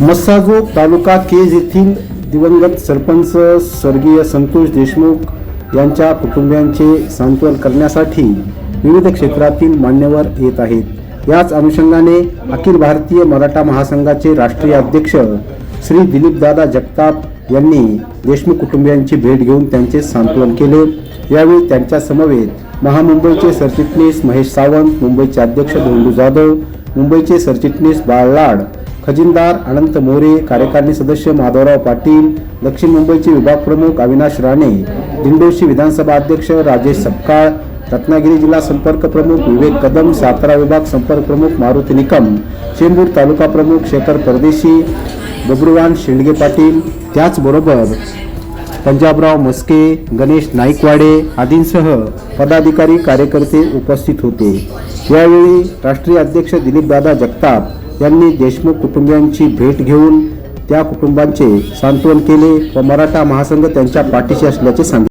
मस्साजोग तालुका केज येथील दिवंगत सरपंच स्वर्गीय संतोष देशमुख यांच्या कुटुंबियांचे सांत्वन करण्यासाठी विविध क्षेत्रातील मान्यवर येत आहेत. याच अनुषंगाने अखिल भारतीय मराठा महासंघाचे राष्ट्रीय अध्यक्ष श्री दिलीपदादा जगताप यांनी देशमुख कुटुंबियांची भेट घेऊन त्यांचे सांत्वन केले. यावेळी त्यांच्या समवेत महामुंबईचे सरचिटणीस महेश सावंत मुंबईचे अध्यक्ष धोंडू जाधव मुंबईचे सरचिटणीस बाळ लाड खजिनदार अनंत मोरे कार्यकारिणी सदस्य माधवराव पाटील दक्षिण मुंबईचे विभाग प्रमुख अविनाश राणे दिंडोशी विधानसभा अध्यक्ष राजेश सपकाळ रत्नागिरी जिल्हा संपर्क प्रमुख विवेक कदम सातारा विभाग संपर्क प्रमुख मारुती निकम चेंबूर तालुका प्रमुख शेखर परदेशी बब्रुवान शेंडगे पाटील त्याचबरोबर पंजाबराव मस्के गणेश नाईकवाडे आदींसह पदाधिकारी कार्यकर्ते उपस्थित होते. यावेळी राष्ट्रीय अध्यक्ष दिलीपदादा जगताप यांनी देशमुख कुटुंबियांची भेट घेऊन त्या कुटुंबांचे सांत्वन केले व मराठा महासंघ त्यांच्या पाठीशी असल्याचे सांगितले.